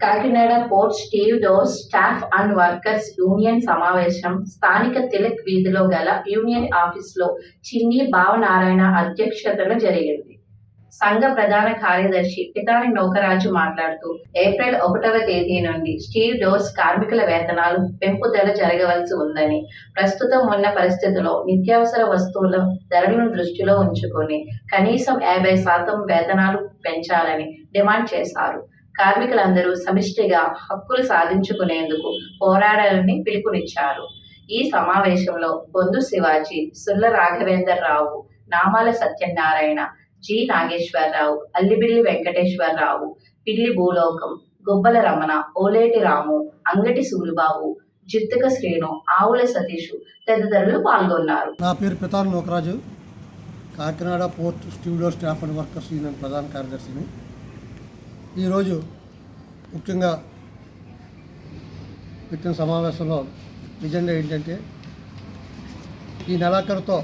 Kakinada port stevedores staff and workers union సమావేశం స్థానిక తిలక్ వీధిలో గల యూనియన్ ఆఫీస్లో చిన్ని భావనారాయణ అధ్యక్షతన జరిగింది. సంఘ ప్రధాన కార్యదర్శి పితాని నౌకరాజు మాట్లాడుతూ ఏప్రిల్ ఒకటవ తేదీ నుండి స్టీవ్ డోస్ కార్మికుల వేతనాలు పెంపుదల జరగవలసి ఉందని ప్రస్తుతం ఉన్న పరిస్థితిలో నిత్యావసర వస్తువుల ధరలను దృష్టిలో ఉంచుకొని కనీసం యాభై శాతం వేతనాలు పెంచాలని డిమాండ్ చేశారు. కార్మికులందరూ సమిష్టిగా హక్కులు సాధించుకునేందుకు పోరాడాలని పిలుపునిచ్చారు. ఈ సమావేశంలో బొందు శివాజీ సుల్ల రాఘవేందర్ రావు నామాల సత్యనారాయణ జి. నాగేశ్వరరావు అల్లిబిల్లి వెంకటేశ్వరరావు పిల్లి భూలోకం గుబ్బల రమణ ఓలేటి రాము అంగటి సూరిబాబు జిత్తుక శ్రీను ఆవుల సతీష్ తదితరులు పాల్గొన్నారు. నా పేరు Pithan Lokaraju. Kakinada port studio staff and workers union ప్రధాన కార్యదర్శిని. ఈరోజు ముఖ్యంగా పెట్టిన సమావేశంలో ఎజెండా ఏంటంటే ఈ నెలాఖరుతో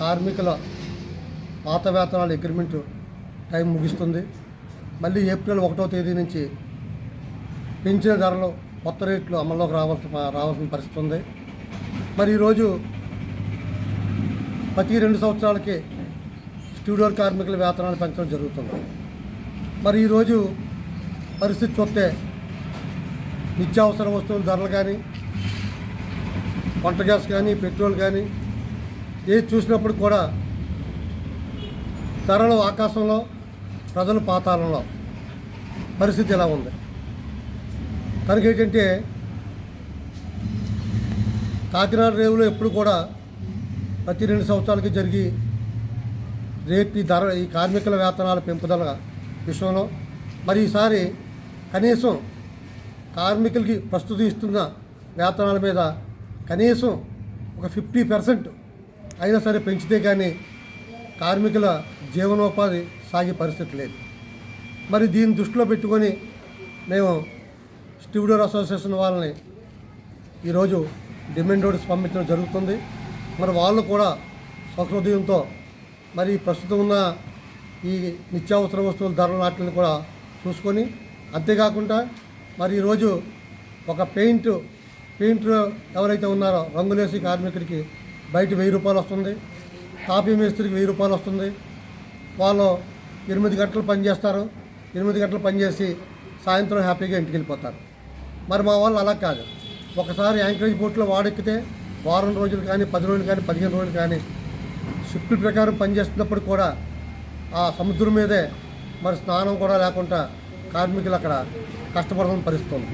కార్మికుల పాత వేతనాల అగ్రిమెంటు టైం ముగుస్తుంది. మళ్ళీ ఏప్రిల్ ఒకటో తేదీ నుంచి పెంచిన ధరలు కొత్త రేట్లు అమల్లోకి రావాల్సిన రావాల్సిన పరిస్థితి ఉంది. మరి ఈరోజు ప్రతి రెండు సంవత్సరాలకి స్టూడియో కార్మికుల వేతనాలు పెంచడం జరుగుతుంది. మరి ఈరోజు పరిస్థితి చూస్తే నిత్యావసర వస్తువుల ధరలు కానీ వంట గ్యాస్ కానీ పెట్రోల్ కానీ ఏది చూసినప్పుడు కూడా ధరలు ఆకాశంలో ప్రజలు పాతాళంలో. పరిస్థితి ఎలా ఉంది? కనుక ఏంటంటే కాకినాడ రేవులో ఎప్పుడు కూడా ప్రతి రెండు సంవత్సరాలకి జరిగి రేపు ఈ ధర ఈ కార్మికుల వేతనాల పెంపుదల విషయంలో మరి ఈసారి కనీసం కార్మికులకి ప్రస్తుతం ఇస్తున్న వేతనాల మీద కనీసం ఒక ఫిఫ్టీ పర్సెంట్ అయినా సరే పెంచితే కానీ కార్మికుల జీవనోపాధి సాగే పరిస్థితి లేదు. మరి దీన్ని దృష్టిలో పెట్టుకొని మేము స్టూడియో అసోసియేషన్ వాళ్ళని ఈరోజు డిమాండ్ నోటీస్ పంపించడం జరుగుతుంది. మరి వాళ్ళు కూడా స్వహృదయంతో మరి ప్రస్తుతం ఉన్న ఈ నిత్యావసర వస్తువుల ధరల వాటిని కూడా చూసుకొని అంతేకాకుండా మరి ఈరోజు ఒక పెయింట్ పెయింట్ ఎవరైతే ఉన్నారో రంగులేసి కార్మికుడికి బయట వెయ్యి రూపాయలు వస్తుంది కాపీ మేస్త్రికి వెయ్యి రూపాయలు వస్తుంది. వాళ్ళు ఎనిమిది గంటలు పనిచేస్తారు ఎనిమిది గంటలు పనిచేసి సాయంత్రం హ్యాపీగా ఇంటికి వెళ్ళిపోతారు. మరి మా వాళ్ళు అలా కాదు. ఒకసారి యాంకరేజ్ బోట్లో వాడెక్కితే వారం రోజులు కానీ పది రోజులు కానీ పదిహేను రోజులు కానీ షిఫ్ట్ ప్రకారం పనిచేస్తున్నప్పుడు కూడా ఆ సముద్రం మీదే మరి స్నానం కూడా లేకుండా కార్మికులు అక్కడ కష్టపడడం పరిస్థితుంది.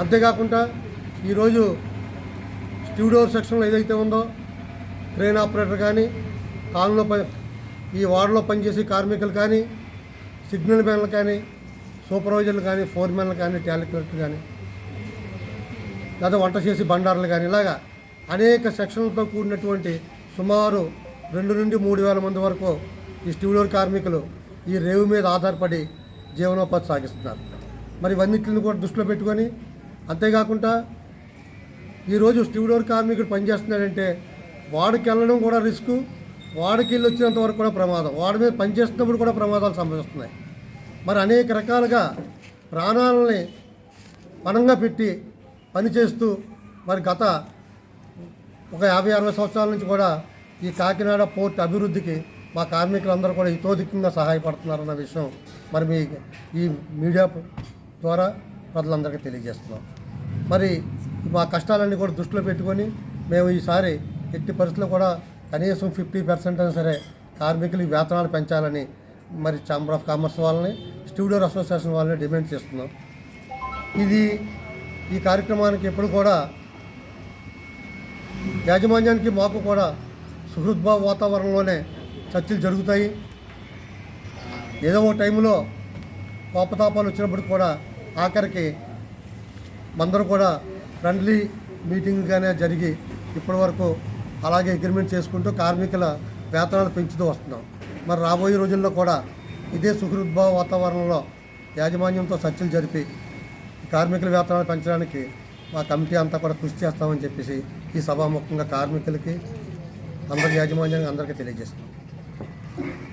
అంతేకాకుండా ఈరోజు స్టూడియో సెక్షన్లో ఏదైతే ఉందో ట్రైన్ ఆపరేటర్ కానీ కాలంలో పని ఈ వార్డులో పనిచేసే కార్మికులు కానీ సిగ్నల్ మ్యాన్లు కానీ సూపర్వైజర్లు కానీ ఫోర్మెన్లు కానీ టాలీ కానీ లేదా వంట చేసి బండారులు కానీ ఇలాగా అనేక సెక్షన్లతో కూడినటువంటి సుమారు రెండు నుండి మూడు వేల మంది వరకు ఈ స్టీవ్లోర్ కార్మికులు ఈ రేవు మీద ఆధారపడి జీవనోపాధి సాగిస్తున్నారు. మరి ఇవన్నిటిని కూడా దృష్టిలో పెట్టుకొని అంతేకాకుండా ఈరోజు స్టీవ్లోర్ కార్మికుడు పనిచేస్తున్నాడంటే వాడికి వెళ్ళడం కూడా రిస్క్ వాడికి వెళ్ళి వచ్చినంత వరకు కూడా ప్రమాదం వాడి మీద పనిచేస్తున్నప్పుడు కూడా ప్రమాదాలు సంభవిస్తున్నాయి. మరి అనేక రకాలుగా ప్రాణాలని పణంగా పెట్టి పనిచేస్తూ మరి గత ఒక యాభై అరవై సంవత్సరాల నుంచి కూడా ఈ కాకినాడ పోర్ట్ అభివృద్ధికి మా కార్మికులందరూ కూడా హితోధికంగా సహాయపడుతున్నారన్న విషయం మరి మీ ఈ మీడియా ద్వారా ప్రజలందరికీ తెలియజేస్తున్నాం. మరి మా కష్టాలన్నీ కూడా దృష్టిలో పెట్టుకొని మేము ఈసారి ఎట్టి పరిస్థితుల్లో కూడా కనీసం ఫిఫ్టీ పర్సెంట్ అయినా సరే కార్మికులకి వేతనాలు పెంచాలని మరి ఛాంబర్ ఆఫ్ కామర్స్ వాళ్ళని స్టూడియో అసోసియేషన్ వాళ్ళని డిమాండ్ చేస్తున్నాం. ఇది ఈ కార్యక్రమానికి ఎప్పుడు కూడా యాజమాన్యానికి మాకు కూడా సుహృద్భావ వాతావరణంలోనే చర్చలు జరుగుతాయి. ఏదో ఒక టైంలో కోపతాపాలు వచ్చినప్పుడు కూడా ఆఖరికి అందరూ కూడా ఫ్రెండ్లీ మీటింగ్గానే జరిగి ఇప్పటి వరకు అలాగే అగ్రిమెంట్ చేసుకుంటూ కార్మికుల వేతనాలు పెంచుతూ వస్తున్నాం. మరి రాబోయే రోజుల్లో కూడా ఇదే సుహృద్భావ వాతావరణంలో యాజమాన్యంతో చర్చలు జరిపి కార్మికుల వేతనాలు పెంచడానికి మా కమిటీ అంతా కూడా కృషి చేస్తామని చెప్పేసి ఈ సభాముఖంగా కార్మికులకి అందరి యాజమాన్యానికి అందరికీ తెలియజేస్తున్నాం. Thank you.